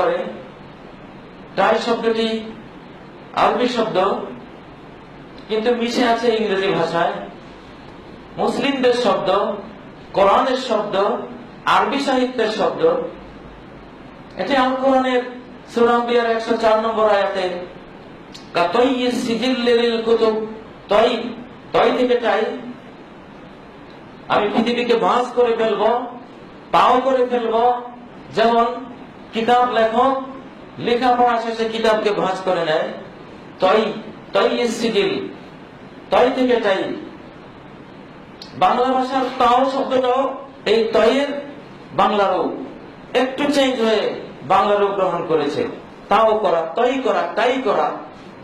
করে। টাই শব্দটি আরবি শব্দ, কিন্তু মিশে আছে ইংরেজি ভাষায়। মুসলিমদের শব্দ, কোরআনের শব্দ, আরবি সাহিত্যের শব্দ। এটি আল কোরআনের সুরাম্বিয়ার একশো চার নম্বর আয়াতে তই তই থেকে চাই আমি পৃথিবীকে ভাঁজ করে ফেলব, পাও করে ফেলব, যেমন কিতাব লেখক লেখাপড়া শেষে কিতাবকে ভাঁজ করে নেয়। তই তই সিজিল তই থেকে চাই বাংলা ভাষার তাও শব্দটাও এই তয়ের বাংলা রূপ একটু চেঞ্জ হয়ে বাংলা রূপ গ্রহণ করেছে। তাও করা, তৈ করা, তাই করা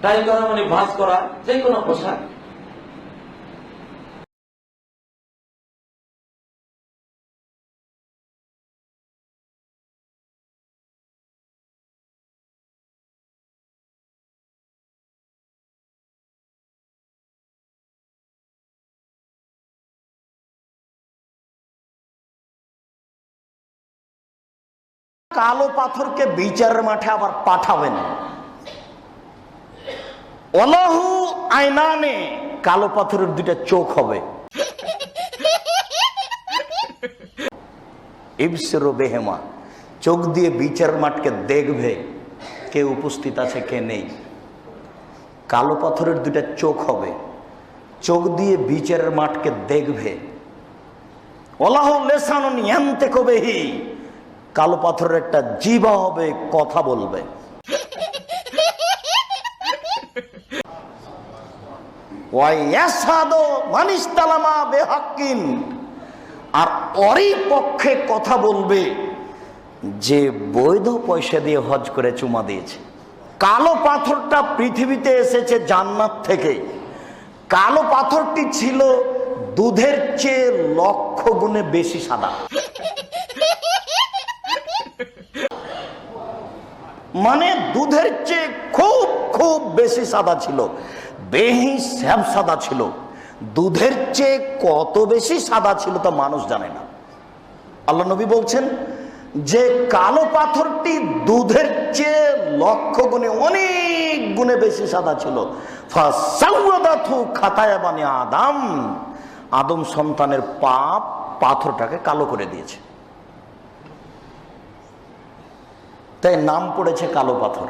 তাই করা মানে ভাঁজ করা যে কোনো পোশাক। কালো পাথরকে বিচারের মাঠে আবার পাঠাবেন। অলাহু আইনানে কালো পাথরের দুইটা চোখ হবে। বেহেমা, চোখ দিয়ে বিচার মাঠকে দেখবে কে উপস্থিত আছে, কে নেই। কালো পাথরের দুইটা চোখ হবে। চোখ দিয়ে বিচারের মাঠকে দেখবে। ওলাহ লেসানুন ইয়ান্তে কবেহি কালো পাথরের একটা জিবা হবে, কথা বলবে। আর অরই পক্ষে কথা বলবে, যে বৈধ পয়সা দিয়ে হজ করে চুমা দিয়েছে। কালো পাথরটা পৃথিবীতে এসেছে জান্নাত থেকে। কালো পাথরটি ছিল দুধের চেয়ে লক্ষ গুণে বেশি সাদা। মানে দুধের চেয়ে খুব খুব বেশি সাদা ছিল। বেহি স্যাব সাদা ছিল। দুধের চেয়ে কত বেশি সাদা ছিল তা মানুষ জানে না। আল্লাহ নবী বলছেন যে কালো পাথরটি দুধের চেয়ে লক্ষ গুণে অনেক গুণে বেশি সাদা ছিল। খাতায়া আদম সন্তানের পাপ পাথরটাকে কালো করে দিয়েছে। তাই নাম পড়েছে কালো পাথর।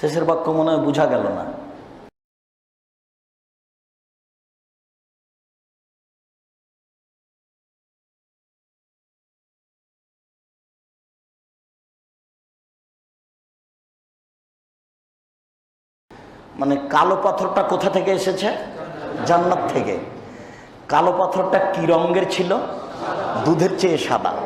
শেষের বাক্য মনে হয় বোঝা গেল না। মানে কালো পাথরটা কোথা থেকে এসেছে? জান্নাত থেকে। কালো পাথরটা কি রঙের ছিল? দুধের চেয়ে সাদা।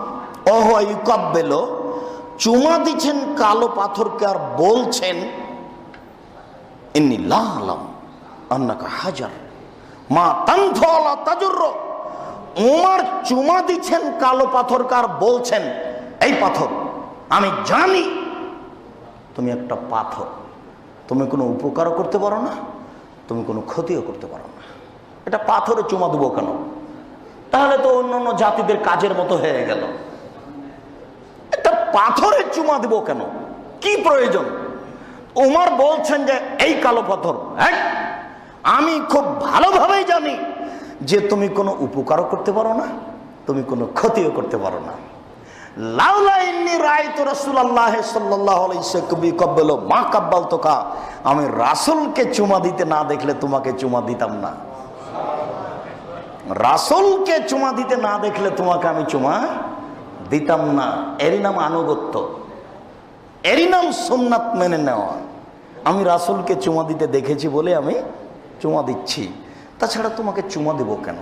ওহ ইউকাব্বেল চুমা দিচ্ছেন কালো পাথরকে আর বলছেন ইন্নি লা আলাম, আন্নাকা হাজার, মা তানফলা তাজুর্র, উমার চুমা দিচ্ছেন কালো পাথরকার বলছেন, এই পাথর, আমি জানি তুমি একটা পাথর, তুমি কোনো উপকারও করতে পারো না, তুমি কোনো ক্ষতিও করতে পারো না। এটা পাথরে চুমা দেবো কেন? তাহলে তো অন্য অন্য জাতিদের কাজের মতো হয়ে গেল। একটা পাথরে চুমা দেবো কেন? কি প্রয়োজন? উমার বলছেন যে, এই কালো পাথর হ্যাঁ? আমি খুব ভালোভাবেই জানি যে তুমি কোনো উপকারও করতে পারো না, তুমি কোনো ক্ষতিও করতে পারো না। আমি রাসূলকে চুমা দিতে না দেখলে তোমাকে চুমা দিতাম না। রাসূলকে চুমা দিতে না দেখলে তোমাকে আমি চুমা দিতাম না। এরই নাম আনুগত্য। এরই নাম সোমনাথ মেনে নেওয়া। আমি রাসুলকে চুমা দিতে দেখেছি বলে আমি চুমা দিচ্ছি। তাছাড়া তোমাকে চুমা দেবো কেন?